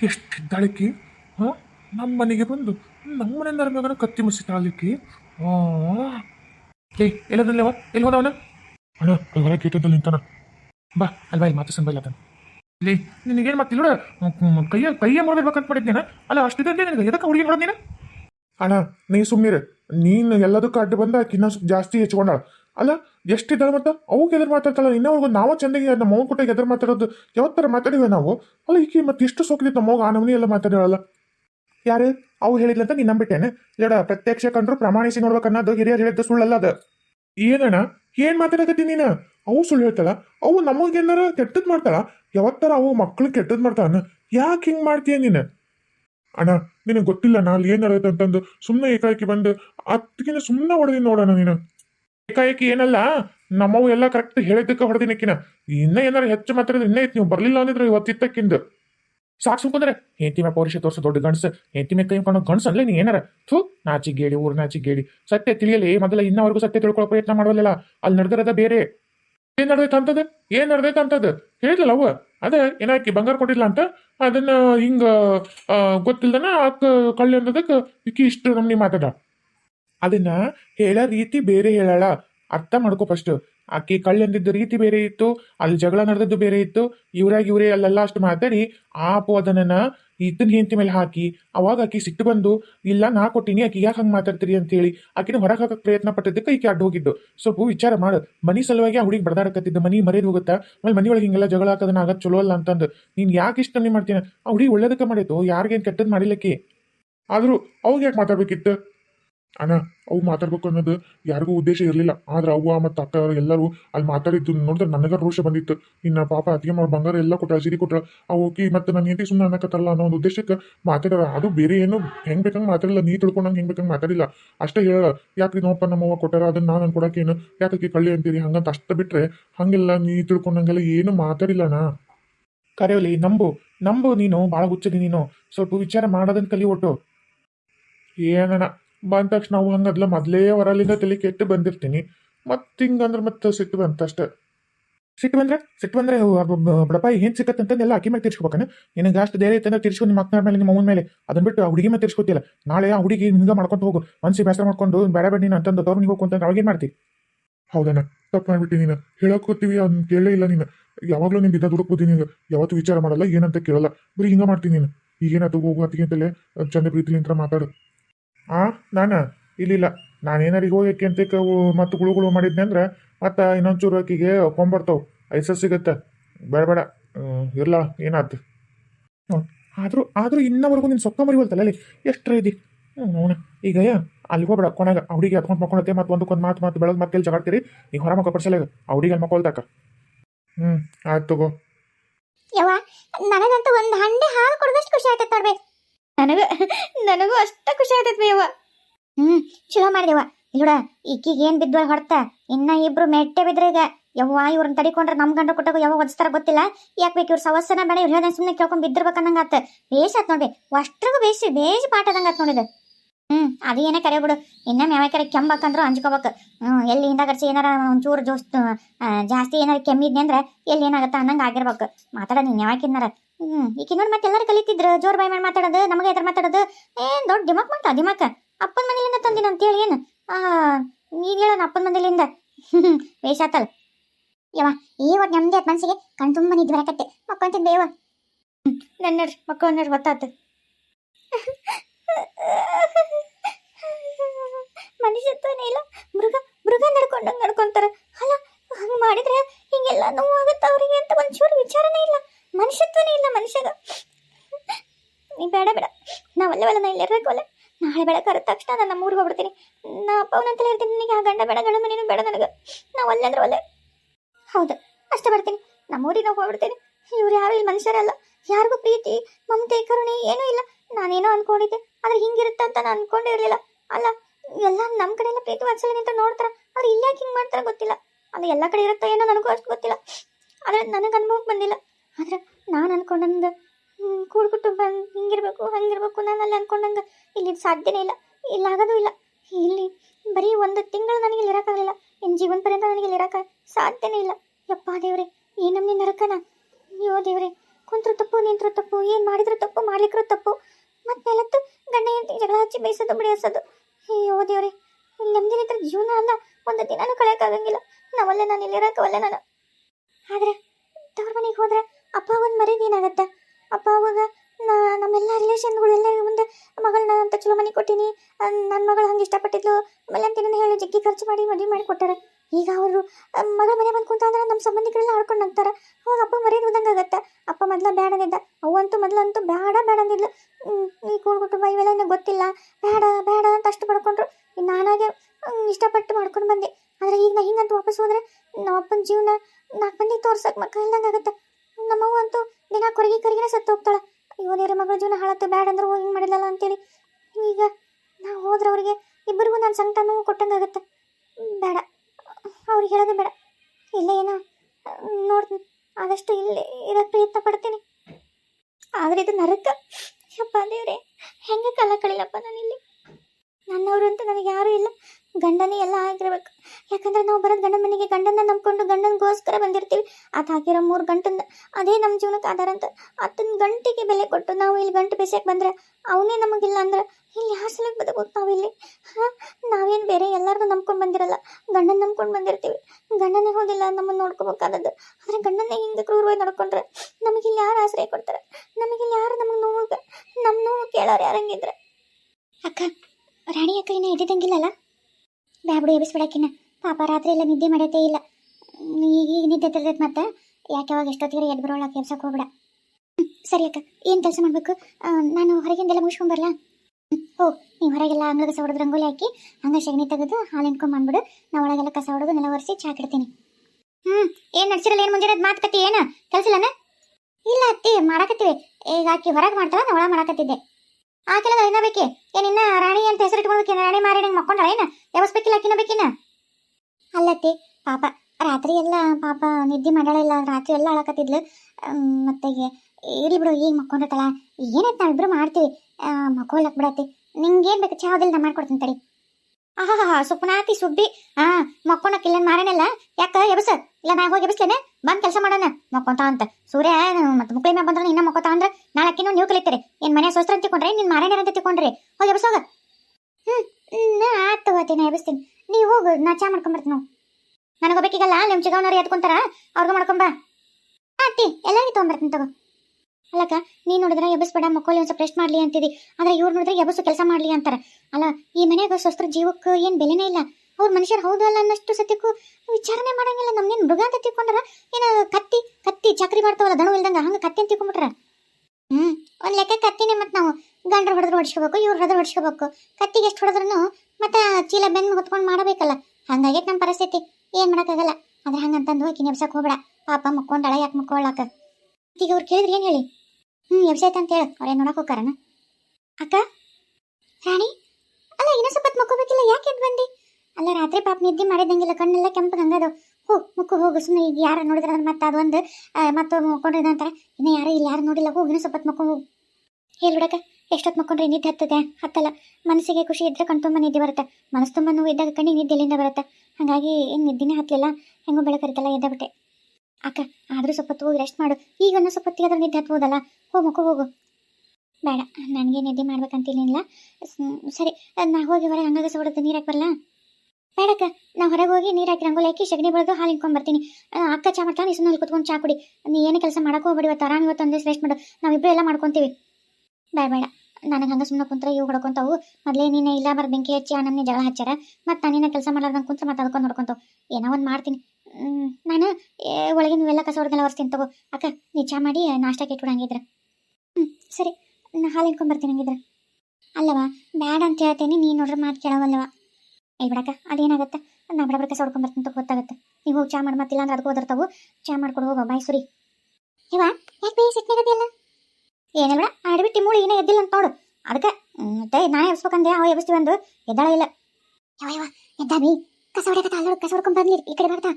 ಎಷ್ಟು ಇದ್ದಾಳಿಕ್ಕಿ ಹಾಂ? ನಮ್ಮ ಮನೆಗೆ ಬಂದು ನಮ್ಮ ಮನೆಯಿಂದ ಮಗನ ಕತ್ತಿ ಮುಸಿ ತಾಳಿಕ್ಕಿ ಹಾಂ ಏಯ್ ಎಲ್ಲದಲ್ಲವ ಎಲ್ಲಿ ಹೋದವನ ಅಣ್ಣ ಅಲ್ಲಿ ಹೊರಗೆ ಕೇಟದಲ್ಲಿ ನಿಂತಾನ. ಬಾ, ಅಲ್ವಾ, ಇಲ್ಲಿ ಮಾತು ಸಂಬಲ್ಲ ಅದನ್ನು ಇಲ್ಲಿ ನಿನಗೇನು ಮತ್ತೆ ನೋಡ ಕೈಯ ಕೈಯ ಮಾಡ್ಬೇಕಂತ ಮಾಡಿದ್ದೇನ ಅಲ್ಲ ಅಷ್ಟಿದೆ ನಿನಗೆ ಎದಕ್ಕೆ ಹುಡುಗಿ ನೋಡೋದು ನೀನು? ಅಣ್ಣ, ನೀ ಸುಮ್ಮನಿರು ನೀನು ಎಲ್ಲದಕ್ಕೂ ಅಡ್ಡ ಬಂದ ಆಕಿ ಜಾಸ್ತಿ ಹೆಚ್ಕೊಂಡಾಳ. ಅಲ್ಲ ಎಷ್ಟಿದ್ದಾಳೆ ಮತ್ತೆ ಅವಾಗ ಎದುರು ಮಾತಾಡ್ತಾಳೆ. ಇನ್ನವ್ರಿಗೂ ನಾವು ಚಂದಾಗಿ ನಮ್ಮ ಮೌನ್ ಕೊಟ್ಟಾಗ ಎದುರು ಮಾತಾಡೋದು ಯಾವತ್ತರ ಮಾತಾಡಿವೆ ನಾವು? ಅಲ್ಲ, ಈಕೆ ಮತ್ತೆ ಇಷ್ಟು ಸೋಕಿದ್ದು ನಮ್ಮ ಆ ನಮನಿ ಎಲ್ಲ ಮಾತಾಡಿವಲ್ಲ ಯಾರು, ಅವು ಹೇಳಿದ್ಲಂತ ನೀನು ನಂಬಿಟ್ಟೇನೆ. ಜಡ ಪ್ರತ್ಯಕ್ಷ ಕಂಡ್ರು ಪ್ರಮಾಣಿಸಿ ನೋಡ್ಬೇಕನ್ನೋದು ಹಿರಿಯರು ಹೇಳಿದ್ದು ಸುಳ್ಳಲ್ಲ ಅದು. ಏನಣ್ಣ, ಏನು ಮಾತಾಡಕತ್ತಿ ನೀನು? ಅವು ಸುಳ್ಳು ಹೇಳ್ತಾಳ. ಅವು ನಮಗೇನಾರ ಕೆಟ್ಟದ್ ಮಾಡ್ತಾಳ? ಯಾವತ್ತರ ಅವು ಮಕ್ಳು ಕೆಟ್ಟದ್ ಮಾಡ್ತಾಳ ಯಾಕೆ ಹಿಂಗೆ ಮಾಡ್ತೀಯ ನೀನು? ಅಣ್ಣ, ನಿನಗೆ ಗೊತ್ತಿಲ್ಲ ನಾ ಅಲ್ಲಿ ಏನು ಅಂತಂದು ಸುಮ್ಮನೆ ಏಕಾಕಿ ಬಂದು ಅದಕ್ಕಿಂತ ಸುಮ್ಮನೆ ಹೊಡೆದಿನ ನೋಡೋಣ ನೀನು. ಏಕಾಏಕಿ ಏನಲ್ಲ? ನಮ್ಮವು ಎಲ್ಲ ಕರೆಕ್ಟ್ ಹೇಳಿದ್ದಕ್ಕೆ ಹೊಡೆದಿನಕ್ಕಿನ ಇನ್ನ ಏನಾರ ಹೆಚ್ಚು ಮಾತ್ರ ಇನ್ನೇ ಐತಿ, ನೀವು ಬರ್ಲಿಲ್ಲ ಅಂದಿದ್ರೆ ಇವತ್ತಿತ್ತಕ್ಕಿಂದು ಸಾಕು ಸುಮ್ಕೊಂಡ್ರೆ ಹೆಂಡತಿ ಮೇ ಪೌರುಷ ತೋರಿಸೋ ದೊಡ್ಡ ಗಂಡಸ, ಹೆಂಡತಿ ಮೇ ಕೈ ಕಾಣೋ ಗಂಡಸ ಅಲ್ಲೇ ನೀ ಏನಾರ? ಥೂ ಊರ ಊರ್ ನಾಚಿಗೇಡಿ ಸತ್ಯ ತಿಳಿಯಲಿ, ಮೊದಲ ಇನ್ನವರೆಗೂ ಸತ್ಯ ತಿಳ್ಕೊಳ್ಳೋ ಪ್ರಯತ್ನ ಮಾಡೋದಿಲ್ಲ ಅಲ್ಲಿ ನಡೆದಿರೋದ ಬೇರೆ. ಏನ್ ನಡೆದೈತೆ ಅಂತದ ಏನ್ ನಡೆದೈತೆ ಅಂತದ ಹೇಳಿದಲ್ಲ ಅವ ಅದ ಏನಾಕಿ ಬಂಗಾರ ಕೊಟ್ಟಿಲ್ಲ ಅಂತ. ಅದನ್ನ ಹಿಂಗ ಗೊತ್ತಿಲ್ದನ ಆಕ ಕಳ್ಳಿ ಅಂದದಕ್ಕೆ ಇಷ್ಟ ಇಷ್ಟು ನಮ್ನಿ ಮಾತದ ಅದನ್ನ ಹೇಳೋ ರೀತಿ ಬೇರೆ ಹೇಳಲ್ಲ ಅರ್ಥ ಮಾಡ್ಕೋ ಫಸ್ಟ್ ಆಕಿ ಕಳ್ಳೆಂದಿದ್ದ ರೀತಿ ಬೇರೆ ಇತ್ತು, ಅಲ್ಲಿ ಜಗಳ ನಡೆದದ್ದು ಬೇರೆ ಇತ್ತು. ಇವ್ರಾಗ ಇವರೇ ಅಲ್ಲೆಲ್ಲ ಅಷ್ಟು ಮಾತಾಡಿ ಆ ಅದನ್ನ ಇದನ್ನ ಹೆಂಡತಿ ಮೇಲೆ ಹಾಕಿ, ಅವಾಗ ಆಕಿ ಸಿಟ್ಟು ಬಂದು, ಇಲ್ಲ, ನಾ ಕೊಟ್ಟಿನಿ, ಆಕಿ ಯಾಕೆ ಹಂಗೆ ಮಾತಾಡ್ತೀರಿ ಅಂತ ಹೇಳಿ. ಆಕಿನ ಹೊರಗೆ ಹಾಕಕ್ಕೆ ಪ್ರಯತ್ನ ಪಟ್ಟಿದ್ದಕ್ಕೆ ಈಕೆ ಅಡ್ಡ ಹೋಗಿದ್ದು. ಸ್ವಲ್ಪ ವಿಚಾರ ಮಾಡು. ಮನಿ ಸಲುವಾಗಿ ಆ ಹುಡುಗಿ ಬಡದಾಡಕತ್ತಿದ್ದು ಮನಿ ಮರ್ಯಾದೆ ಹೋಗುತ್ತಾ? ಆಮೇಲೆ ಒಳಗೆ ಹಿಂಗೆಲ್ಲ ಜಗಳ ಹಾಕೋದನ್ನ ಆಗೋದು ಚಲೋ ಅಲ್ಲ ಅಂತಂದು. ನೀನು ಯಾಕೆ ಇಷ್ಟ ಮಾಡ್ತೀನಿ? ಆ ಹುಡುಗಿ ಒಳ್ಳೇದಕ್ಕೆ ಮಾಡಿತು ಯಾರಿಗೇನು ಕೆಟ್ಟದ್ ಮಾಡಿಲ್ಲಕ್ಕೆ? ಆದರೂ ಅವ್ಗೆ ಯಾಕೆ ಮಾತಾಡ್ಬೇಕಿತ್ತು? ಅಣ್ಣ, ಅವು ಮಾತಾಡ್ಬೇಕು ಅನ್ನೋದು ಯಾರಿಗೂ ಉದ್ದೇಶ ಇರಲಿಲ್ಲ. ಆದ್ರೆ ಅವ್ವ ಮತ್ತು ಅಕ್ಕ ಎಲ್ಲರೂ ಅಲ್ಲಿ ಮಾತಾಡಿದ್ದು ನೋಡಿದ್ರೆ ನನಗೆ ರೋಷ ಬಂದಿತ್ತು. ಇನ್ನು ಪಾಪ ಅತ್ತಿಗೆ ಮಾಡಿ, ಬಂಗಾರ ಎಲ್ಲ ಕೊಟ್ಟ ಸಿರಿ ಕೊಟ್ರ, ಅವು ಓಕೆ ಮತ್ತು ನನ್ನ ಹೆಂಡತಿ ಸುಮ್ಮನೆ ಅನ್ನಕತ್ತಲ್ಲ ಅನ್ನೋ ಒಂದು ಉದ್ದೇಶಕ್ಕೆ ಮಾತಾಡೋರ ಅದು ಬೇರೆ ಏನು ಹೆಂಗ್ ಬೇಕಂಗೆ ಮಾತಾಡಿಲ್ಲ. ನೀ ತಿಳ್ಕೊಂಡಂಗೆ ಹೆಂಗ್ ಬೇಕಂಗೆ ಮಾತಾಡಿಲ್ಲ. ಅಷ್ಟೇ ಹೇಳ ಯಾಕ್ರಿ ನೋಡಪ್ಪ ನಮ್ಮವ್ವ ಕೊಟ್ಟಾರ? ಅದನ್ನ ನಾನು ಏನು? ಯಾಕೆ ಕಳ್ಳಿ ಅಂತೀರಿ? ಹಂಗಂತ ಅಷ್ಟ ಬಿಟ್ರೆ ಹಾಗೆಲ್ಲ ನೀ ತಿಳ್ಕೊಂಡಂಗೆಲ್ಲ ಏನು ಮಾತಾಡಿಲ್ಲಣ್ಣ ಕರೆಯಲಿ, ನಂಬು ನಂಬು ನೀನು. ಭಾಳ ಹುಚ್ಚದಿ ನೀನು. ಸ್ವಲ್ಪ ವಿಚಾರ ಮಾಡೋದನ್ನು ಕಲಿ ಒಟ್ಟು. ಏನಣ್ಣ ಬಂದ ತಕ್ಷಣ ನಾವು ಹಂಗದ್ಲ ಮೊದಲೇ ಹೊರಲಿಂದ ತಲೆ ಕೆಟ್ಟು ಬಂದಿರ್ತೀನಿ. ಮತ್ತೆ ಹಿಂಗಂದ್ರೆ ಮತ್ತೆ ಸಿಟ್ಟು ಬಂತ ಅಷ್ಟೇ. ಸಿಟ್ಟು ಬಂದ್ರೆ? ಸಿಟ್ಟು ಬಂದ್ರೆ ಬಡಪ ಏನು ಸಿಕ್ಕತ್ತಂತಂದು ಎಲ್ಲ ಅಕ್ಕಿ ಮೇಲೆ ತಿರ್ಸ್ಕೋಬೇಕನ? ನಿನಗೆ ಅಷ್ಟು ಧೈರ್ಯ ಇತ್ತಂದ್ರೆ ತಿರ್ಸ್ಕೊ ನಿಮ್ಮ ಅಕ್ಕನ ಮೇಲೆ, ನಿಮ್ಮ ಅವನ ಮೇಲೆ. ಅದನ್ನ ಬಿಟ್ಟು ಆ ಹುಡುಗಿ ಮೇಲೆ ತಿರ್ಸ್ಕೊತಿಲ್ಲ ನಾಳೆ ಆ ಹುಡುಗಿ ಹಿಂಗೆ ಮಾಡ್ಕೊಂಡು ಹೋಗು. ಮನ್ಸಿ ಬೇಸರ ಮಾಡ್ಕೊಂಡು, ಬೇಡ ಬೇಡ ನೀನು ಅಂತಂದು ಹೋಗು ಅಂತ ಅವಾಗೇನು ಮಾಡ್ತಿ? ಹೌದಣ್ಣ ತಪ್ಪು ಮಾಡ್ಬಿಟ್ಟು ನೀನು. ಹೇಳಕ್ ಹೋಗ್ತೀವಿ ಅದನ್ನ ಕೇಳೇ ಇಲ್ಲ ನೀನು. ಯಾವಾಗಲೂ ನಿಮ್ಮ ಬಿದ್ದ ದುಡುಕ್ಬೋದು ನೀನು. ಯಾವತ್ತು ವಿಚಾರ ಮಾಡಲ್ಲ, ಏನಂತ ಕೇಳಲ್ಲ. ಬರೀ ಹಿಂಗೆ ಮಾಡ್ತೀನಿ ನೀನು. ಈಗೇನಾಯ್ತು ಹೋಗು ಅತ್ತಿಗೆ ಅಂತಲೇ, ಚಂದ ಪ್ರೀತಿಲಿಂತ್ರ ಮಾತಾಡು. ಆ, ನಾನು? ಇಲ್ಲಿಲ್ಲ. ನಾನು ಏನಾರಿಗೆ ಹೋಗಿ ಅಂತ ಮತ್ತು ಗುಳುಗುಳು ಮಾಡಿದ್ನೆ ಅಂದ್ರೆ ಮತ್ತೆ ಇನ್ನೊಂಚೂರು ಆಕಿಗೆ ಕೊಂಬರ್ತಾವೆ ಐಸ ಸಿಗತ್ತೆ. ಬೇಡ ಇರ್ಲ ಏನಾಯ್ತು ಆದರೂ ಆದರೂ ಇನ್ನವರೆಗೂ ನೀನು ಸೊಕ್ಕ ಮರಿವಲ್ತಲ್ಲ ಅಲ್ಲಿ? ಎಷ್ಟು ಇದಿ? ಅವನ ಈಗ ಅಲ್ಲಿ ಹೋಗ್ಬೇಡ. ಕೊನೆಗ. ಹುಡುಗಿ ಹತ್ಕೊಂಡು ಮಕ್ಕೊಳತ್ತೆ ಮತ್ತೆ ಒಂದಕ್ಕೊಂದು ಮಾತು ಮಾತು ಬೆಳೆದು ಮತ್ತೆ ಜಗಾಡ್ತೀರಿ? ಈಗ ಹೊರ ಮಕ್ಕ ಪಡ್ಸಲ್ಲ ಅವಡಿಗೆ ಅಲ್ಲಿ ಮಕ್ಕೊಳ್ತಾಕ. ಹ್ಞೂ ಆಯ್ತು ತಗೋ. ಯವ್ವ, ನನಗಂತೂ ಒಂದು ಹಂಡೆ ಹಾಲು ಕೊಡದಷ್ಟು ಖುಷಿ ಆಯ್ತೈತೆ ನೋಡ್ಬೇ. ನನಗ, ನನಗೂ ಅಷ್ಟ ಖುಷಿ ಆಗ್ತೈತಿ ಯವ್ವ. ಹ್ಮ್, ಚಲೋ ಮಾಡಿದೆವ್ವ ಇಲ್ಲೋಡ ಈಕಿಗೆ ಏನು ಬಿದ್ವಳ ಹೊಡ್ತ? ಇನ್ನ ಇಬ್ರು ಮೆಟ್ಟೆ ಬಿದ್ರೆ ಈಗ? ಯವ್ವ, ಇವ್ರನ್ನ ತಡಿಕೊಂಡ್ರೆ ನಮ್ಮ ಗಂಡ ಕೊಟ್ಟಾಗ ಯಾವ ಒದಿಸ್ತಾರ ಗೊತ್ತಿಲ್ಲ? ಯಾಕೆ ಬೇಕು ಇವ್ರ ಸವಸ್ಸನ ಬೇಡ, ಇವ್ರ ಹೇಳ್ದಂಗೆ ಸುಮ್ಮನೆ ಕೇಳ್ಕೊಂಡ್ ಬಿದ್ದಿರ್ಬೇಕನ್ನಂಗ ಆತ ಬೇಸ್ ಆತ್ ನೋಡಿ ಅಷ್ಟ್ರಿಗೂ ಬೇಸಿ ಬೇಸ್ ಪಾಠ ಆತ್ ನೋಡಿದ. ಹ್ಮ್, ಅದು ಏನೇ ಕರೆ ಬಿಡು. ಇನ್ನ ಯಾವ ಕರೆ ಕೆಂಬಕಂದ್ರು ಅಂಜ್ಕೋಬೇಕು. ಹ್ಮ್, ಎಲ್ಲಿ ಹಿಂದಾಗಡ್ಸಿ ಏನಾರ ಒಂಚೂರು ಜೋಸ್ ಜಾಸ್ತಿ ಏನಾರ ಕೆಮ್ಮಿದ್ನೆ ಅಂದ್ರೆ ಎಲ್ಲಿ ಏನಾಗತ್ತ ಅನ್ನಂಗ ಆಗಿರ್ಬೇಕು. ಮಾತಾಡ ನೀನ್ ಯಾವಾಗಿನ್ನಾರ ಹ್ಮ್, ಈಕಿ ನೋಡಿ ಮತ್ತೆ ಎಲ್ಲರೂ ಕಲಿತಿದ್ರು, ಜೋರ್ ಬಾಯ್ ಮಾಡಿ ಮಾತಾಡೋದು, ನಮಗೆ ಎದ್ರ ಮಾತಾಡೋದು. ಏನ್ ದೊಡ್ಡ ದಿಮಾಕ್ ಮಾಡ್ತಾ ದಿಮಾಕ. ಅಪ್ಪನ ಮನೆಯಿಂದ ತಂದಿನ ಅಂತೇಳಿ ಏನು? ನೀನ್ ಹೇಳೋಣ ಅಪ್ಪನ ಮನೆಯಿಂದ ವೇಷ ಆತಲ್ಲ ಯವ ಈ ಒಟ್ಟು ಆತ್ ಮನ್ಸಿಗೆ. ಕಣ್ ತುಂಬ ನಿದ್ದೆ ಬರಕತ್ತೆ. ಮಕ್ಕೊಂತೀನಿ ಬೇವ. ನನ್ನ ಮಕ್ಕಳ ಗೊತ್ತಾತು. ಮನುಷ್ಯತ್ವನೇ ಇಲ್ಲ. ಮೃಗ ಮೃಗ ನಡ್ಕೊಂಡಂಗೆ ನಡ್ಕೊಂತಾರ. ಅಲ್ಲ, ಹಂಗೆ ಮಾಡಿದ್ರೆ ಹಿಂಗೆಲ್ಲ ನೋವಾಗತ್ತ ಅವರಿಗೆ ಅಂತ ಒಂಚೂರು ವಿಚಾರನೇ ಇಲ್ಲ ಮನುಷ್ಯತ್ವನೇ ಇಲ್ಲ ಮನುಷ್ಯಗ ನೀ ಬೇಡ ಬೇಡ ಬೇಡ ನಾ ಇಲ್ಲೇ ಇರ್ಬೇಕಲ್ಲ ನಾಳೆ ಬೆಳಗ್ಗೆ ಕರೆದ ತಕ್ಷಣ ನಾನು ನಮ್ಮ ಊರಿಗೆ ಹೋಗ್ಬಿಡ್ತೀನಿ. ನಾ ಅಪ್ಪ ಅವನಂತಲೇ ಇರ್ತೀನಿ ನಿನಗೆ ಆ ಗಂಡ ಬೇಡ ಗಂಡ ಮನೇನು ಬೇಡ ನನಗೆ. ನಾ ಒಲ್ಲೆ ಅಂದ್ರೆ ಒಲ್ಲೆ. ಹೌದು, ಅಷ್ಟೇ ಬರ್ತೀನಿ. ನಮ್ಮ ಊರಿಗೆ ನಾವು ಹೋಗ್ಬಿಡ್ತೀನಿ. ಇವ್ರು ಯಾವ ಇಲ್ಲಿ ಮನುಷ್ಯರಲ್ಲ. ಯಾರಿಗೂ ಪ್ರೀತಿ, ಮಮತೆ, ಕರುಣೆ ಏನೂ ಇಲ್ಲ. ನಾನೇನೋ ಅನ್ಕೊಂಡಿದ್ದೆ, ಆದ್ರೆ ಹಿಂಗಿರುತ್ತೆ ಅಂತ ನಾನು ಅನ್ಕೊಂಡೇ ಇರಲಿಲ್ಲ. ಅಲ್ಲ ಎಲ್ಲ ನಮ್ಮ ಎಲ್ಲ ಪ್ರೀತಿ ವಾತ್ಸಲ್ಯ ಅಂತ ನೋಡ್ತಾರ. ಆದ್ರೆ ಇಲ್ಲ ಯಾಕೆ ಹಿಂಗೆ ಮಾಡ್ತಾರ ಗೊತ್ತಿಲ್ಲ. ಅದು ಎಲ್ಲ ಕಡೆ ಇರುತ್ತೋ ಏನೋ ನನಗೂ ಅಷ್ಟು ಗೊತ್ತಿಲ್ಲ. ಆದ್ರೆ ನನಗೆ ಅನುಭವಕ್ಕೆ ಬಂದಿಲ್ಲ. ಆದ್ರೆ ನಾನು ಅನ್ಕೊಂಡಂಗೆ ಕೂಡು ಕುಟುಂಬ ಹಿಂಗಿರ್ಬೇಕು, ಹಂಗಿರ್ಬೇಕು. ನಾನು ಅಲ್ಲಿ ಅನ್ಕೊಂಡಂಗೆ ಇಲ್ಲಿ ಸಾಧ್ಯನೇ ಇಲ್ಲ. ಇಲ್ಲಿ ಆಗೋದು ಇಲ್ಲ. ಇಲ್ಲಿ ಬರೀ ಒಂದು ತಿಂಗಳು ನನಗೆ ಇಲ್ಲಿ ಇರೋಕ್ಕಾಗಲಿಲ್ಲ. ಇನ್ನು ಜೀವನ ಪರ್ಯಂತ ನನಗೆ ಇಲ್ಲಿ ಇರೋಕ್ಕೆ ಸಾಧ್ಯನೇ ಇಲ್ಲ. ಯಪ್ಪ ದೇವ್ರೆ, ಈ ನಮ್ಮನೆ ನರಕನ? ಅಯ್ಯೋ ದೇವ್ರೆ, ಕುಂತ್ರು ತಪ್ಪು, ನಿಂತರು ತಪ್ಪು, ಏನು ಮಾಡಿದ್ರು ತಪ್ಪು ಮಾಡ್ಲಿಕ್ಕರು ತಪ್ಪು. ಮತ್ತೆ ನೆಲತ್ತು ಗಂಡ ಹೆಂಡತಿ ಜಗಳ ಹಚ್ಚಿ ಬೇಯಿಸೋದು ಬಿಡಿಸೋದು ಅಯ್ಯೋ ದೇವ್ರೆ ನೆಮ್ಮದಿಲಿದ್ರೆ ಜೀವನ ಅಲ್ಲ ಒಂದು ದಿನಾನು ಕಳೆಯೋಕ್ಕಾಗಂಗಿಲ್ಲ. ನಾವಲ್ಲೇ ನಾನು ಇಲ್ಲಿರೋಕ್ಕವಲ್ಲೇ ನಾನು. ಆದ್ರೆ, ತವ್ರ ಮನೆಗೆ ಹೋದ್ರೆ ಅಪ್ಪ ಒಂದು ಮರ್ಯಾದೆ ಏನಾಗತ್ತೆ? ಅಪ್ಪ, ಅವಾಗ ನಮ್ಮೆಲ್ಲ ರಿಲೇಷನ್ಗಳು ಎಲ್ಲ ಮುಂದೆ ಮಗಳನ್ನ ಅಂತ ಚಲೋ ಮನೆ ಕೊಟ್ಟಿನಿ. ನನ್ನ ಮಗಳು ಹಂಗೆ ಇಷ್ಟಪಟ್ಟಿದ್ಲು. ಆಮೇಲೆ ಅಂತ ಹೇಳಿ ಜಗ್ಗಿ ಖರ್ಚು ಮಾಡಿ ಮದುವೆ ಮಾಡಿ ಕೊಟ್ಟಾರ. ಈಗ ಅವರು ಮಗಳ ಮನೆ ಬಂದು ಕುಂತ ಅಂದ್ರೆ ನಮ್ಮ ಸಂಬಂಧಿಕರೆಲ್ಲ ಆಡ್ಕೊಂಡು ಹೋಗ್ತಾರೆ ಅವಾಗ ಅಪ್ಪ ಮರ್ಯಾದೆ ಹೋದಂಗೆ ಆಗತ್ತೆ. ಅಪ್ಪ ಮೊದಲ ಬೇಡ ಅಂದಿದ್ದ ಅವಂತೂ ಮೊದ್ಲಂತೂ ಬೇಡ ಬೇಡ ಈ ಕೂಡ್ಬಿಟ್ಟು ಕುಟುಂಬ ಇವೆಲ್ಲ ಗೊತ್ತಿಲ್ಲ. ಬೇಡ ಬೇಡ ಅಂತ ಅಷ್ಟು ಪಡ್ಕೊಂಡ್ರು. ನಾನಾಗೆ ಇಷ್ಟಪಟ್ಟು ಮಾಡ್ಕೊಂಡು ಬಂದೆ. ಆದರೆ ಈಗ ನಾ ಹಿಂಗಂತ ವಾಪಸ್ ಹೋದ್ರೆ ನಮ್ಮ ಅಪ್ಪನ ಜೀವನ ನಾಲ್ಕು ಮಂದಿಗೆ ತೋರ್ಸಕ್ಕೆ ಮಕ್ಕ ಇಲ್ದಂಗೆ ಆಗುತ್ತೆ. ನಮ್ಮವ್ವ ಅಂತೂ ದಿನ ಕೊರಗಿ ಕರಿಗಿನ ಸತ್ತು ಹೋಗ್ತಾಳೆ. ಅಯ್ಯೋ ಮಗಳ ಜೀವನ ಹಾಳತ್ತು ಬ್ಯಾಡ ಅಂದ್ರೆ ಹಿಂಗೆ ಮಾಡಿಲ್ಲಲ್ಲ ಅಂತೇಳಿ. ಈಗ ನಾವು ಹೋದ್ರೆ ಅವರಿಗೆ ಇಬ್ಬರಿಗೂ ನಾನು ಸಂಕಟ ಕೊಟ್ಟಂಗಾಗತ್ತೆ. ಬೇಡ ಅವ್ರಿಗೆ ಹೇಳೋದು ಬೇಡ. ಇಲ್ಲೇ ಏನೋ ನೋಡ್ತೀನಿ ಆದಷ್ಟು ಇಲ್ಲೇ ಇರೋಕ್ಕೆ ಪ್ರಯತ್ನ ಪಡ್ತೀನಿ. ಆದ್ರೆ ಇದು ನರಕ. ಯಪ್ಪ ದೇವ್ರೆ, ಹೆಂಗೆ ಕಾಲ ಕಳಿಲಪ್ಪ ಇಲ್ಲಿ ನನ್ನವರು ಅಂತ ನನಗೆ ಯಾರೂ ಇಲ್ಲ. ಗಂಡನೇ ಎಲ್ಲ ಆಗಿರ್ಬೇಕು. ಯಾಕಂದ್ರೆ ನಾವು ಬರೋದು ಗಂಡನ ಮನೆಗೆ ಗಂಡನ ನಂಬ್ಕೊಂಡು ಗಂಡನಿಗೋಸ್ಕರ ಬಂದಿರ್ತೀವಿ. ಆತ ಹಾಕಿರೋ ಮೂರು ಗಂಟನ್ನ ಅದೇ ನಮ್ಮ ಜೀವನಕ್ಕೆ ಆಧಾರ ಅಂತ ಆತನ ಗಂಟಿಗೆ ಬೆಲೆ ಕೊಟ್ಟು ನಾವು ಇಲ್ಲಿ ಗಂಟು ಬೇಸಕ್ಕೆ ಬಂದ್ರೆ ಅವನೇ ನಮಗಿಲ್ಲ ಅಂದ್ರೆ ಇಲ್ಲಿ ಯಾರ ಸಲಕ್ಕೆ ಬದುಕೋದು ನಾವಿಲ್ಲಿ ಹಾಂ? ನಾವೇನು ಬೇರೆ ಎಲ್ಲರಿಗೂ ನಂಬ್ಕೊಂಡು ಬಂದಿರಲ್ಲ. ಗಂಡನ ನಂಬ್ಕೊಂಡು ಬಂದಿರ್ತೀವಿ. ಗಂಡನೇ ಹೋಗಿಲ್ಲ ನಮ್ಮನ್ನು ನೋಡ್ಕೋಬೇಕಾದದ್ದು. ಆದರೆ ಗಂಡನೇ ಹಿಂಗೆ ಕ್ರೂರವಾಗಿ ನೋಡ್ಕೊಂಡ್ರೆ ನಮಗಿಲ್ಲಿ ಯಾರು ಆಶ್ರಯ ಕೊಡ್ತಾರೆ? ನಮಗಿಲ್ಲಿ ಯಾರು ನಮಗೆ ನೋವು ನಮ್ಮ ನೋವು ಕೇಳೋರು ಯಾರಂಗಿದ್ರೆ ಅಕ್ಕ, ರಾಣಿ ಅಕ್ಕ ಇನ್ನ ಎದ್ದಿದ್ದಂಗಿಲ್ಲಲ್ಲ? ಬ್ಯಾಬಿಡು ಎಬ್ಬಿಸ್ಬಿಡಕ್ಕಿನ್ನ. ಪಾಪ ರಾತ್ರಿ ಎಲ್ಲ ನಿದ್ದೆ ಮಾಡೈತೆ ಇಲ್ಲ. ಈಗ ಈಗ ನಿದ್ದೆ ತಿರ್ತೈತೆ ಮತ್ತೆ? ಯಾಕೆ ಅವಾಗ ಎಷ್ಟೊತ್ತಿಗೆ ಎದ್ದು ಬರೋಳಕ್ಕೆ ಎಬ್ಸಕ್ಕೆ ಹೋಗ್ಬಿಡ. ಸರಿ ಅಕ್ಕ, ಏನು ಕೆಲಸ ಮಾಡಬೇಕು? ನಾನು ಹೊರಗಿಂದೆಲ್ಲ ಬರಲಾ ಓ, ನೀವು ಹೊರಗೆಲ್ಲ ಅಂಗಳ ಕಸ ಹೊಡೆದು ರಂಗೋಲಿ ಹಾಕಿ ಹಂಗೆ ಸಗಣಿ ತೆಗೆದು ಹಾಲು ಹಿಂಡ್ಕೊಂಡ್ ಬಂದ್ಬಿಡು. ನಾ ಒಳಗೆಲ್ಲ ಕಸ ಹೊಡೆದು ನೆಲ ಒರೆಸಿ ಚಾ ಇಡ್ತೀನಿ ಹ್ಞೂ ಏನು ನಡ್ಸಿರಲ್ಲ, ಏನು ಮುಂಜಾನೆ ಮಾತುಕತೆ ಏನು? ಕೆಲಸ ಇಲ್ಲ ಅತ್ತಿ, ಮಾಡಾಕತ್ತೀವಿ. ಈಗ ಹಾಕಿ ಹೊರಗೆ ಮಾಡ್ತಾವ ನಾ ಒಳಗೆ ಮಾಡಕತ್ತಿದ್ದೆ. ಆಕೆಲ್ಲ ಇನ್ನ ಬೇಕಿ? ಏನಿನ್ನ ರಾಣಿ ಅಂತ ಹೆಸರು ಇಟ್ಕೊಳಕ್ಕೆ ರಾಣಿ ಮಾರಿ ನಂಗೆ ಮಕ್ಕೊಂಡಳ ಏನ? ಯಾವಸ್ಬೇಕಿಲ್ಲ ಆಕಿನ ಬೇಕಿನ? ಅಲ್ಲತ್ತಿ, ಪಾಪ ರಾತ್ರಿ ಎಲ್ಲ ಪಾಪ ನಿದ್ದೆ ಮಾಡಲಿಲ್ಲ ರಾತ್ರಿ ಎಲ್ಲ ಅಳಕತ್ತಿದ್ಲು. ಮತ್ತೆ ಇರಿ ಬಿಡು ಈಗ ಮಕ್ಕೊಂಡಿರ್ತಾಳ ಏನೈತೆ ನಾವಿಬ್ರು ಮಾಡ್ತೀವಿ? ಮಕ್ಕೊಳಕ್ ಬಿಡತ್ತಿ ನಿಂಗೇನು ಬೇಕು ಚಾವದಿಲ್ಲ ನಾ ಮಾಡ್ಕೊಡ್ತೀನಿ ತಡಿ. ಆಹಾ ಸುಪ್ನಾತಿ ಸುಬ್ಬಿ. ಹಾ ಮಕ್ಕೊಂಡಕ್ಕೆ ಇಲ್ಲ ಮಾರೇನಲ್ಲ? ಯಾಕ, ಎಬಸ? ಇಲ್ಲ ನಾ ಹೋಗಿ ಎಬಸ್ಲೇನೆ? ಬಂದು ಕೆಲಸ ಮಾಡೋಣ. ಮಕ್ಕೊಂತ ಅಂತ ಸೂರ್ಯ, ಮತ್ತೆ ಮುಕ್ಳಿ ಮ್ಯಾಗ ಬಂದ್ರೆ ಇನ್ನ ಮಕ್ಕೋತ ಅಂದ್ರೆ ನಾಳಕ್ಕಿನ್ನೂ ನೀವು ಕಲಿತೀರಿ. ಏನ್ ಮನೆ ಸ್ವಸ್ತ್ರ ಅಂತ ತಿಳ್ಕೊಂಡ್ರೆ, ನಿನ್ ಮಾರೇನೇರ ಅಂತ ತಿಳ್ಕೊಂಡ್ರಿ. ಹೋಗಿ ಎಬ್ಸೋಗ ಹ್ಮ್, ನಾ ಆತ್ ತಗೋತೀನಿ ಎಬಸ್ತೀನಿ ನೀವು ಹೋಗು, ನಾ ಚಾ ಮಾಡ್ಕೊಂಬರ್ತೀನಿ ನಾವು ನನಗೊಬೇಕೀಗಲ್ಲ ನಿಮ್ ಚಿಗವನವ್ರು ಎತ್ಕೊಂತಾರ ಅವ್ರಿಗೂ ಮಾಡ್ಕೊಂಬ ಆತಿ ಎಲ್ಲರಿಗೂ ತೊಗೊಂಬರ್ತೀನಿ, ತಗೋ. ಅಲ್ಲಕ್ಕ ನೀ ನೋಡಿದ್ರೆ ಎಬಸ್ಬೇಡ ಮಕ್ಕಳು ಒಂದ್ ಸ್ವಲ್ಪ ರೆಸ್ಟ್ ಮಾಡ್ಲಿ ಅಂತಿದಿ. ಆದ್ರೆ ಇವ್ರು ನೋಡಿದ್ರೆ ಎಬಸು ಕೆಲಸ ಮಾಡ್ಲಿ ಅಂತಾರ. ಅಲ್ಲ, ಈ ಮನ್ಯಾಗ ಸ್ವಸ್ತ್ರ ಜೀವಕ್ಕೆ ಏನ್ ಬೆಲೆನೇ ಇಲ್ಲ. ಅವ್ರ ಮನುಷ್ಯರು ಹೌದು ಅಲ್ಲ ಅನ್ನಷ್ಟು ಸತ್ಯಕ್ಕೂ ವಿಚಾರಣೆ ಮಾಡಂಗಿಲ್ಲ. ನಮ್ಗೇನ್ ಮೃಗ ಅಂತ ತಿಳ್ಕೊಂಡ್ರ, ಏನ ಕತ್ತಿ ಕತ್ತಿ, ಚಾಕ್ರಿ ಮಾಡ್ತಾವಲ್ಲ ದಣು ಇಲ್ದಂಗ, ಹಂಗ ಕತ್ತಿ ಅಂತ ತಿಳ್ಕೊಂಬಿಟ್ರ ಹ್ಮ್? ಒಂದ್ ಲೆಕ್ಕ ಕತ್ತಿನೇ ಮತ್ ನಾವು. ಗಂಡ್ರ ಹೊಡೆದ್ರು ಹೊಡ್ಸ್ಕೋಬೇಕು, ಇವ್ರು ಹೊಡೆದ್ರು ಹೊಡ್ಸ್ಕೋಬೇಕು. ಕತ್ತಿಗೆ ಎಷ್ಟು ಹೊಡೆದ್ರು ಮತ್ತ ಚೀಲ ಬೆನ್ನು ಹೊತ್ಕೊಂಡು ಮಾಡಬೇಕಲ್ಲ. ಹಂಗಾಗೈತೆ ನಮ್ಮ ಪರಿಸ್ಥಿತಿ. ಏನ್ ಮಾಡಕ್ಕಾಗಲ್ಲ. ಆದ್ರೆ ಹಂಗಂತಂದು ಆಕಿ ನೆಬ್ಸಕ್ ಹೋಗ್ಬೇಡ. ಪಾಪ ಮಕ್ಕೊಂಡಳ ಯಾಕೆ ಮಕ್ಕೊಳ್ಳಾಕ ಈಗ ಅವ್ರು ಕೇಳಿದ್ರೆ ಏನು ಹೇಳಿ? ಹ್ಮ್, ಎಬ್ಸೈತೆ ಅಂತ ಹೇಳು. ಅವ್ರೇನ್ ನೋಡಕ್ಕೆ ಹೋಗಾರನ ಅಕ್ಕ? ರಾಣಿ? ಅಲ್ಲ, ಇನ್ನೂ ಸ್ವಲ್ಪ ಮಕ್ಕೋಬೇಕಿಲ್ಲ. ಯಾಕೆ ಬಂದಿ? ಅಲ್ಲ, ರಾತ್ರಿ ಪಾಪ ನಿದ್ದೆ ಮಾಡಿದಂಗಿಲ್ಲ ಕಣ್ಣೆಲ್ಲ ಕೆಂಪು ಹಂಗದವು ಹೋಗ್ ಮುಕ್ಕು, ಹೋಗು ಸುಮ್ಮನೆ ಈಗ ಯಾರು ನೋಡಿದ್ರೆ ಮತ್ತೆ ಅದೊಂದು ಮತ್ತೆ ಮುಕ್ಕೊಂಡ್ರಿ ಅಂತಾರೆ ಇನ್ನು ಯಾರು ಇಲ್ಲಿ ಯಾರು ನೋಡಿಲ್ಲ, ಹೋಗಿ, ಇನ್ನೂ ಸ್ವಲ್ಪ ಮಕ್ಕೊಂಡು ಹೋಗು. ಹೇಳ್ಬಿಡಕ್ಕ ಎಷ್ಟೊತ್ತು ಮಕ್ಕೊಂಡ್ರೆ ನಿದ್ದೆ ಹತ್ತದೆ ಹತ್ತಲ್ಲ. ಮನಸ್ಸಿಗೆ ಖುಷಿ ಇದ್ರೆ ಕಣ್ ತುಂಬ ನಿದ್ದೆ ಬರುತ್ತೆ. ಮನಸ್ಸು ತುಂಬ ನೋವು ಇದ್ದಾಗ ಕಣ್ಣಿಗೆ ನಿದ್ದೆ ಎಲ್ಲಿಂದ ಬರುತ್ತೆ. ಹಾಗಾಗಿ ಏನು ನಿದ್ದೆನೇ ಹತ್ತಲಿಲ್ಲ ಹೆಂಗೋ ಬೆಳಕರಿತಲ್ಲ ಎದ್ದ ಬಿಟ್ಟೆ ಅಕ್ಕ, ಆದರೂ ಸ್ವಲ್ಪ ಹೋಗಿ ರೆಸ್ಟ್ ಮಾಡು. ಈಗ ಒಂದು ಸ್ವಲ್ಪ ಹೊತ್ತಿಗೆ ನಿದ್ದೆ ಹತ್ಬೋದಲ್ಲ? ಹೋಗು ಮುಖ ಹೋಗು. ಬೇಡ, ನನಗೆ ನಿದ್ದೆ ಮಾಡ್ಬೇಕಂತೇನಿಲ್ಲ ಸರಿ ನಾ ಹೋಗಿ ಹೊರಗೆ ಹಂಗಾಗ ಸೋಡದ್ದು ನೀರು ಬರಲ್ಲ ಬೇಡಕ್ಕ ನಾ ಹೊರಗೆ ಹೋಗಿ ನೀರು ಹಾಕಿ ರಂಗೋಲಿ ಹಾಕಿ ಸಗಣಿ ಬೆಳೆದು ಹಾಲು ಹಿಂಕೊಂಡು ಬರ್ತೀನಿ. ಅಕ್ಕ ಚಾ ಮಾಡ್ತಾನೆ ಅಲ್ಲಿ ಕುತ್ಕೊಂಡು ಚಾ ಕುಡಿ. ನೀ ಏನು ಕೆಲಸ ಮಾಡಕ್ಕೆ ಹೋಗ್ಬೇಡಿ ಇವತ್ತು ಆರಾಮ್ ಇವತ್ತು ಒಂದೇ ರೆಸ್ಟ್ ಮಾಡು. ನಾವಿಬ್ಬರು ಎಲ್ಲ ಮಾಡ್ಕೊತೀವಿ. ಬೇಡ ಬೇಡ ನನಗೆ ಹಂಗೆ ಸುಮ್ಮನೆ ಕುಂತ್ರೆ ಇವು ಹೊಡ್ಕೊಂತಾವು. ಮೊದಲೇ ನೀನು ಇಲ್ಲ ಬರ್ ಬೆಂಕಿ ಹಚ್ಚಿ ಆ ನಮ್ಮನೆ ಜಗಳ ಹಚ್ಚಾರ ಮತ್ತು ನಾನೇನ ಕೆಲಸ ಮಾಡ್ಲಾರ್ದಂಗೆ ಕುಂತ್ರೆ ಮತ್ತೆ ಅದಕ್ಕೊಂದು ನೋಡ್ಕೊಂತಾವು ಏನೋ ಒಂದು ಮಾಡ್ತೀನಿ. ನಾನು ಒಳಗೆ ನೀವೆಲ್ಲ ಕಸ ಹೊಡೆದೆಲ್ಲ ಒರೆಸ್ತೀನಿ ತಗೋ. ಅಕ್ಕ, ನೀ ಚಾ ಮಾಡಿ ನಾಷ್ಟಕ್ಕೆ ಇಟ್ಬಿಡು ಹಂಗಿದ್ರೆ ಹ್ಞೂ ಸರಿ. ನಾ ಹಾಲು ಹಿಂಡ್ಕೊಂಬರ್ತೀನಿ ಹಂಗಿದ್ರೆ. ಅಲ್ಲವಾ ಬ್ಯಾಡ ಅಂತ ಹೇಳ್ತೀನಿ. ನೀನು ನೋಡ್ರೆ ಮಾತು ಕೇಳವಲ್ಲವ ಏ ಬಿಡಕ್ಕ, ಅದೇನಾಗತ್ತೆ? ನಾ ಬಡ ಬಡ ಕಸ ಹೊಡ್ಕೊಂಬರ್ತೀನಿ ಅಂತ ಗೊತ್ತಾಗತ್ತೆ. ನೀವು ಹೋಗಿ ಚಾ ಮಾಡಿ, ಮತ್ತಿಲ್ಲ ಅಂದ್ರೆ ಅದಕ್ಕೆ ಓದಿರ್ತಾವು ಚಾ ಮಾಡ್ಕೊಂಡು, ಹೋಗೋ, ಬಾಯ್ ಸುರಿ. ಇವ ಯಾಕೆ ಬೇಗ ಸಿಟ್ಟಿನಾಗದಿಲ್ಲ ಏನಿಲ್ಲ ಬಿಡ ಆಡ್ಬಿಟ್ಟು ಮೂಳಿ ಏನೋ ಎದ್ದಿಲ್ಲ ಅಂತ ನೋಡು. ಅದಕ್ಕೆ ಮತ್ತೆ ನಾನೇ ಎಬ್ಸ್ಬೇಕಂದ್ರೆ ಅವ ಎಬ್ಸ್ತೀವಿ ಅಂದು. ಎದ್ದಾಳ ಇಲ್ಲ. ಯಾವ ಯಾವ ಎದ್ದ ಬಿ. ಕಸ ಹೊಡೆಯಕತ್ತ ಕಸ ಹೊಡ್ಕೊಂಡ್ ಬಂದ್ಲಿ ಈ ಕಡೆ ಬರ್ತಾ.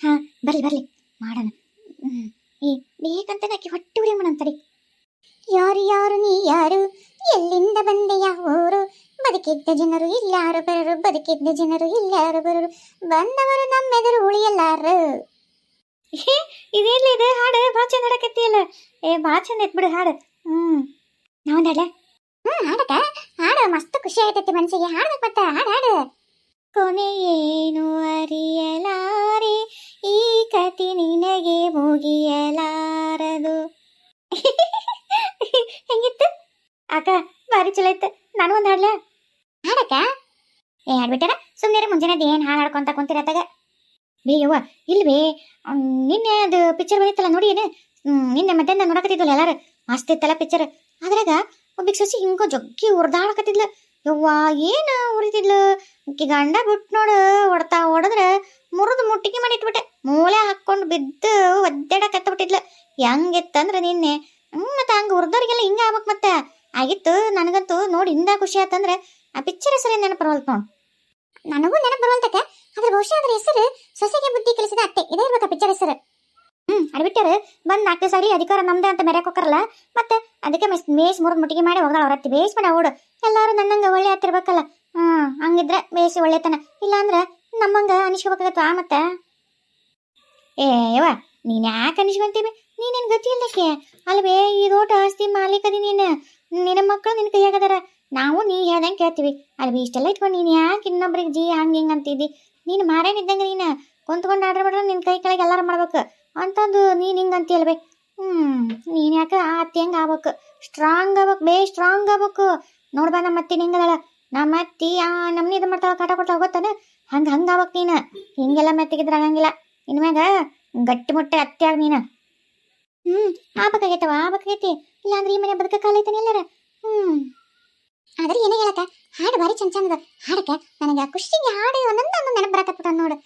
ಹಾ, ಬರ್ಲಿ ಬರ್ಲಿ. ಮಾಡೋಣ. ಈ ಬೇಕಂತ ನಾಕಿ ಹೊಟ್ಟೆ ಉರಿ ಮಾಡಂತರಿ ಯಾರು ಯಾರು ನೀ ಯಾರು? ಎಲ್ಲಿಂದ ಬಂದೆಯ ಊರು? ಬದುಕಿದ್ದ ಜನರು ಇಲ್ಲಾರು ಬರರು ಬದುಕಿದ್ದ ಜನರು ಇಲ್ಲಾರು ಬರರು ಬಂದವರು ನಮ್ಮೆದುರು ಉಳಿಯಲಾರು. ಇದೇನ್ಲಿ ಇದೆ? ಹಾಡು ಭಾಳ ಚಂದ ಹಾಡಕತ್ತಿಯಲ್ಲ ಏ ಭಾಳ ಚಂದ ಐತ್ ಬಿಡು ಹಾಡು. ಹ್ಮ್. ನಾವೊಂದು ಹಾಡ್ಲ? ಹ್ಮ್ ಹಾಡಕ ಹಾಡು ಮಸ್ತ್ ಖುಷಿ ಆಯ್ತೈತಿ ಮನಸ್ಸಿಗೆ ಹಾಡ್ಬೇಕು ಮತ್ತ ಹಾಡು ಹಾಡು. ಕೊನೆಯೇನು ಅರಿಯಲಾರೆ? ಈ ಕತಿ ನಿನಗೆ ಮುಗಿಯಲಾರದು. ಹೆಂಗಿತ್ತು? ಅಕ್ಕ ಭಾರಿ ಚಲೋ ಇತ್ತು ನಾನು ಒಂದು ಹಾಡ್ಲ? ಹಾಡಕ್ಕ ಏ ಹಾಡ್ಬಿಟ್ಟಾರ ಸುಮ್ಮನೆ ಮುಂಜಾನೆ ಏನು ಹಾಡು ಹಾಡ್ಕೊಂತ ಕುಂತಿರತ್ತಾಗ. ಬೇ, ಯವ್ವ, ಇಲ್ವೇ? ನಿನ್ನೆ ಅದು ಪಿಕ್ಚರ್ ಬಂದಿತ್ತಲ್ಲ, ನೋಡಿ ಏನು? ನಿನ್ನೆ ಮಧ್ಯಾಹ್ನ ನೋಡಕತ್ತಿದ್ವಲ್ಲ ಎಲ್ಲಾರು? ಮಸ್ತ್ ಇತ್ತಲ್ಲ ಪಿಕ್ಚರ್ ಅದ್ರಾಗ ಒಬ್ಬಿಗೆ ಸೊಸಿ ಹಿಂಗೋ ಜಗ್ಗಿ ಉರ್ದಾಡಕತ್ತಿದ್ಲ ಯವ್ವ, ಏನು ಉರಿತಿದ್ಲು? ಗಂಡ ಬಿಟ್ಟು ನೋಡು, ಹೊಡ್ತಾ ಹೊಡೆದ್ರೆ ಮುರಿದು ಮುಟ್ಟಿಗೆ ಮಾಡಿ ಇಟ್ಬಿಟ್ಟೆ ಮೂಲೆ ಹಾಕೊಂಡು ಬಿದ್ದು ಒದ್ದಾಡಕತ್ತ ಬಿಟ್ಟಿದ್ಲು ಹೆಂಗಿತ್ತಂದ್ರೆ ನಿನ್ನೆ? ಹ್ಮ್, ಮತ್ತೆ ಹಂಗ ಉರ್ದವ್ರಿಗೆಲ್ಲ ಹಿಂಗ ಆಗ್ಬೇಕು ಮತ್ತೆ. ಆಗಿತ್ತು, ನನಗಂತೂ ನೋಡಿ ಹಿಂದ ಖುಷಿ ಆತಂದ್ರೆ ಆ ಪಿಕ್ಚರ್ ಹೆಸರು ನೆನಪು ನನಗೂ ನೆನಪು ಬರುವಂತಕ್ಕ ಅದ್ರ ಬಹುಶಃ ಅದ್ರ ಹೆಸರು ಸೊಸೆಗೆ ಬುದ್ಧಿ ಕಲಿಸಿದ ಅತ್ತೆ. ಇದೇ ಇರ್ಬೇಕಾ ಪಿಕ್ಚರ್ ಹೆಸರು? ಹ್ಮ್ ಅಡ್ಬಿಟ್ಟರು ಬಂದ್ ನಾಲ್ಕು ಸಾರಿ ಅಧಿಕಾರ ನಮ್ದೆ ಅಂತ ಮೆರೆಯಕ್ ಹೋಗ್ತಾರಲ್ಲ, ಮತ್ತೆ ಅದಕ್ಕೆ ಮೆಸ್ ಮೇಸ್ ಮುರಿದ್ ಮುಟ್ಟಿಗೆ ಮಾಡಿ ಹೋಗಳ ಅವ್ರತ್ತಿ ಮನೆ ಓಡು. ಎಲ್ಲಾರು ನನ್ನಂಗ ಒಳ್ಳೆ ಹತ್ತಿರ್ಬೇಕಲ್ಲ ಹ್ಮ್ ಹಂಗಿದ್ರೆ ಬೇಸ್ ಒಳ್ಳೆತನ. ಇಲ್ಲಾಂದ್ರ ನಮ್ಮಂಗ ಅನಿಸ್ಕೋಬೇಕಾಗತ್ತ ಮತ್ತೆ? ಏ, ಯವ್ವ, ನೀನ್ ಯಾಕೆ ಅನಿಸ್ಕೊಂತೀವಿ ನೀನೇನ್ ಗತಿ ಇಲ್ಲಕ್ಕೆ ಅಲ್ವೇ, ಈ ರೋಟ ಆಸ್ತಿ ಮಾಲೀಕದಿ ನೀನು. ನಿನ್ನ ಮಕ್ಕಳು ನಿನ್ ಕೈಯಾಗದಾರ ನಾವು ನೀ ಹೇಳ್ದಂಗೆ ಕೇಳ್ತೀವಿ. ಅಲ್ಲಿ ಇಷ್ಟೆಲ್ಲ ಇಟ್ಕೊಂಡು ನೀನು ಯಾಕೆ ಇನ್ನೊಬ್ರಿಗೆ ಜಿ ಹಂಗೆ ಹಿಂಗೆ ಅಂತಿದ್ದಿ? ನೀನು ಮಾರೇನಿದ್ದಂಗೆ ನೀನು ಕುಂತ್ಕೊಂಡು ಆರ್ಡರ್ ಮಾಡ್ರೆ ನಿನ್ನ ಕೈ ಕೆಳಗೆ ಎಲ್ಲಾರು ಮಾಡ್ಬೇಕು. ಅಂತಂದು ನೀನು ಹಿಂಗೆ ಅಂತೀಯಲ್ವೇ ಹ್ಞೂ ನೀನು ಯಾಕೆ ಆ ಅತ್ತಿ ಹೆಂಗೆ ಆಗ್ಬೇಕು? ಸ್ಟ್ರಾಂಗ್ ಆಗ್ಬೇಕು ಬೇ ಸ್ಟ್ರಾಂಗ್ ಆಗ್ಬೇಕು. ನೋಡ್ಬಾ ನಮ್ಮ ಅತ್ತಿ ಹಿಂಗದಳ ನಮ್ಮ ಅತ್ತಿ ಆ ನಮ್ಮನೆ ಇದು ಮಾಡ್ತಾವ ಕಾಟ ಕೊಡ್ತಾಳೆ ಗೊತ್ತಾನೆ? ಹಂಗೆ ಹಂಗೆ ಆಗ್ಬೇಕು ನೀನು. ಹಿಂಗೆಲ್ಲ ಮೆತ್ತಿಗಿದ್ರೆ ಆಗಂಗಿಲ್ಲ. ಇನ್ಮ್ಯಾಗ ಗಟ್ಟಿ ಮುಟ್ಟೆ ಅತ್ತಿ ಆಗ ನೀನು. ಹ್ಞೂ ಆಗ್ಬೇಕಾಗೈತವ ಆಗ್ಬೇಕಾಗೈತಿ ಇಲ್ಲಾಂದ್ರೆ ಈ ಮನೆ ಬದುಕ ಕಾಲ ಐತನ ಎಲ್ಲಾರ? ಹ್ಞೂ ಆದ್ರೆ ಏನೇ ಹೇಳಕ ಹಾಡು ಭಾರಿ ಚಂದ ಚಂದ ಹಾಡಕ ನನಗೆ ಖುಷಿಗೆ ಹಾಡು ಒಂದೊಂದು ಒಂದೊಂದು ನೆನಪು ಬರಕತ್ತ ನೋಡು.